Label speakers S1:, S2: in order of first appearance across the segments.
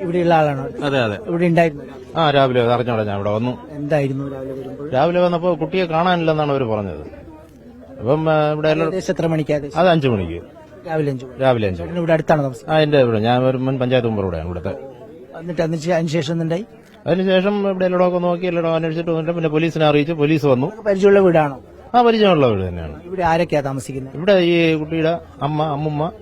S1: ഇവിടെയുള്ള ആളാണ്?
S2: അതെ അതെ.
S1: ഇവിടെ ഉണ്ടായിരുന്നു.
S2: ആ രാവിലെ അറിഞ്ഞോളാം ഞാൻ ഇവിടെ വന്നു.
S1: എന്തായിരുന്നു രാവിലെ വരുമ്പോൾ?
S2: രാവിലെ വന്നപ്പോ കുട്ടിയെ കാണാനില്ലെന്നാണ് അവർ പറഞ്ഞത്. അപ്പം ആ, ഇവിടെ എല്ലാവരും
S1: ഏകദേശം എത്ര മണിക്ക്
S2: അത് അഞ്ചു മണിക്ക്.
S1: രാവിലെ അഞ്ചു മണി
S2: രാവിലെ അഞ്ചു മണി
S1: ഇവിടെ അടുത്താണ് താമസം?
S2: ആ എന്റെ ഇവിടെ. ഞാൻ ഒരു മുൻ പഞ്ചായത്ത് മുമ്പ് ഇവിടെയാണ് ഇവിടുത്തെ.
S1: എന്നിട്ട് അതിന് ശേ- അതിന് ശേഷം
S2: അതിനുശേഷം ഇവിടെ എല്ലായിടമൊക്കെ നോക്കി എല്ലായിടം അന്വേഷിച്ചിട്ട് വന്നിട്ട് പിന്നെ പോലീസിനെ അറിയിച്ചു പോലീസ് വന്നു.
S1: നിങ്ങൾക്ക് പരിചയമുള്ള വീടാണോ?
S2: ആ പരിചയമുള്ള വീട് തന്നെയാണ്.
S1: ഇവിടെ ആരൊക്കെയാ താമസിക്കുന്നത്?
S2: ഇവിടെ ഈ കുട്ടിയുടെ അമ്മ അമ്മുമ്മ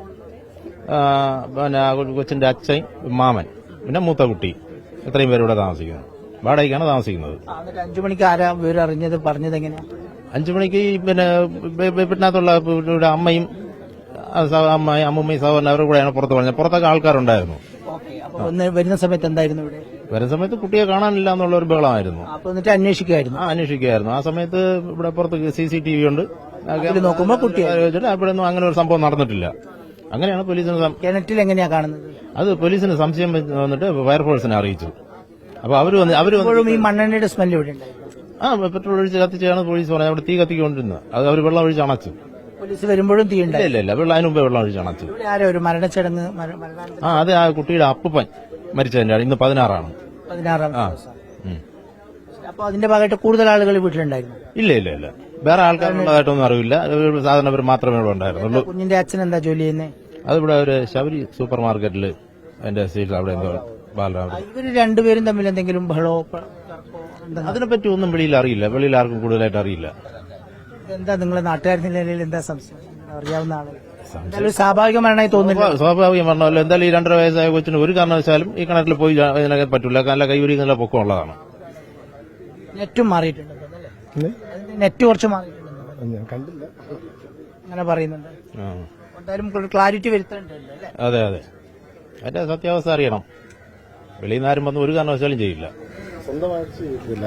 S2: ആ, പിന്നെ ആ കൊച്ചിന്റെ അച്ഛൻ മാമൻ. പിന്നെ മൂത്ത കുട്ടി. ഇത്രയും പേരിവിടെ ഇവിടെ താമസിക്കുന്നു. വാടകയ്ക്കാണ് താമസിക്കുന്നത്.
S1: എന്നിട്ട് അഞ്ചു മണിക്ക് ആരാ വിവരം അറിഞ്ഞത്? പറഞ്ഞത് എങ്ങനെയാ?
S2: അഞ്ചു മണിക്ക് ഈ പിന്നെ പിന്നകത്തുള്ള വി- വീട്ടിനകത്തുള്ള ഇവിടെ അമ്മയും ആ, സഹ- അമ്മയും അമ്മൂമ്മയും സഹോദരൻ അവരുടെ കൂടെയാണ് പുറത്ത് പറഞ്ഞത്. പുറത്തൊക്കെ ആൾക്കാരുണ്ടായിരുന്നു.
S1: ഓക്കെ അപ്പൊ ഒന്ന് വരുന്ന സമയത്ത് എന്തായിരുന്നു ഇവിടെ?
S2: വരുന്ന സമയത്ത് കുട്ടിയെ കാണാനില്ല എന്നുള്ള ഒരു ബഹളമായിരുന്നു.
S1: അപ്പൊ എന്നിട്ട് അന്വേഷിക്കുകയായിരുന്നു
S2: ആ അന്വേഷിക്കുകയായിരുന്നു ആ സമയത്ത് ഇവിടെ പുറത്ത് സി സി ടി വി ഉണ്ട്.
S1: നോക്കുമ്പോ കുട്ടിയെ
S2: ഇവിടെ ഒന്നും അങ്ങനെ ഒരു സംഭവം നടന്നിട്ടില്ല. അങ്ങനെയാണ് പോലീസിന്
S1: കിണറ്റിൽ എങ്ങനെയാ കാണുന്നത്?
S2: അത് പോലീസിന് സംശയം വന്നിട്ട് ഫയർഫോഴ്സിനെ അറിയിച്ചു. അപ്പൊ അവർ വന്ന്
S1: അവർ ഈ മണ്ണെണ്ണയുടെ സ്മെല്ല് ഇവിടെ
S2: ആ പെട്രോൾ ഒഴിച്ച് കത്തിച്ചാണ് പോലീസ് പറഞ്ഞത്. അവിടെ തീ കത്തിക്കൊണ്ടിരുന്നത്. അത് അവർ വെള്ളം ഒഴിച്ച് അണച്ചു.
S1: പോലീസ് വരുമ്പോഴും തീ
S2: ഇല്ല ഇല്ല വെള്ളം അതിന് മുമ്പേ വെള്ളം ഒഴിച്ച് അണച്ചു.
S1: ഒരു മരണച്ചടങ്ങ്
S2: ആ അത് ആ കുട്ടിയുടെ അപ്പുപ്പൻ മരിച്ചതിന്റെ ഇന്ന് പതിനാറാണ്.
S1: പതിനാറാം
S2: ആ.
S1: അപ്പൊ അതിന്റെ ഭാഗമായിട്ട് കൂടുതൽ ആളുകൾ വീട്ടിലുണ്ടായിരുന്നു.
S2: ഇല്ല ഇല്ല ഇല്ല. വേറെ ആൾക്കാരുള്ളതായിട്ടൊന്നും അറിയില്ല ഒരു സാധാരണ പേര് മാത്രമേ ഇവിടെ ഉണ്ടായിരുന്നുള്ളൂ.
S1: കുഞ്ഞിന്റെ അച്ഛൻ എന്താ ജോലി ചെയ്യുന്നത്
S2: അതിവിടെ ഒരു ശബരി സൂപ്പർ മാർക്കറ്റിൽ അതിന്റെ സീറ്റ് അവിടെ എന്തോ ബാലരാമ
S1: ഇവർ രണ്ടുപേരും തമ്മിൽ എന്തെങ്കിലും ബഹളോ
S2: അതിനെപ്പറ്റി ഒന്നും വെളിയിൽ അറിയില്ല. വെളിയിൽ ആർക്കും കൂടുതലായിട്ട് അറിയില്ല.
S1: എന്താ നിങ്ങളെ നാട്ടുകാരുടെ നിലയിൽ എന്താ സംശയം? അറിയാവുന്ന ആൾ. എന്തായാലും സ്വാഭാവിക മരണമായി തോന്നുന്നില്ല.
S2: സ്വാഭാവിക പറഞ്ഞല്ലോ എന്തായാലും ഈ രണ്ടര വയസ്സായ കൊച്ചിന് ഒരു കാരണവശാലും ഈ കിണറ്റിൽ പോയി ഇതിനൊക്കെ പറ്റില്ല നല്ല കൈവരി നല്ല പൊക്കം ഉള്ളതാണ്
S1: നെറ്റും മാറിയിട്ടുണ്ട് നെറ്റ് കുറച്ച് മാറിയിട്ടുണ്ട്
S3: ഞാൻ കണ്ടില്ല.
S1: അങ്ങനെ പറയുന്നുണ്ട്. എന്തായാലും ക്ലാരിറ്റി വരുത്തേണ്ടത് അല്ലേ?
S2: അതെ അതെ. അതിന്റെ സത്യാവസ്ഥ അറിയണം. വെളിയിൽ നിന്ന് ആരും വന്ന് ഒരു കാരണവശാലും ചെയ്യില്ല.
S3: സ്വന്തമായിട്ട് ചെയ്തില്ല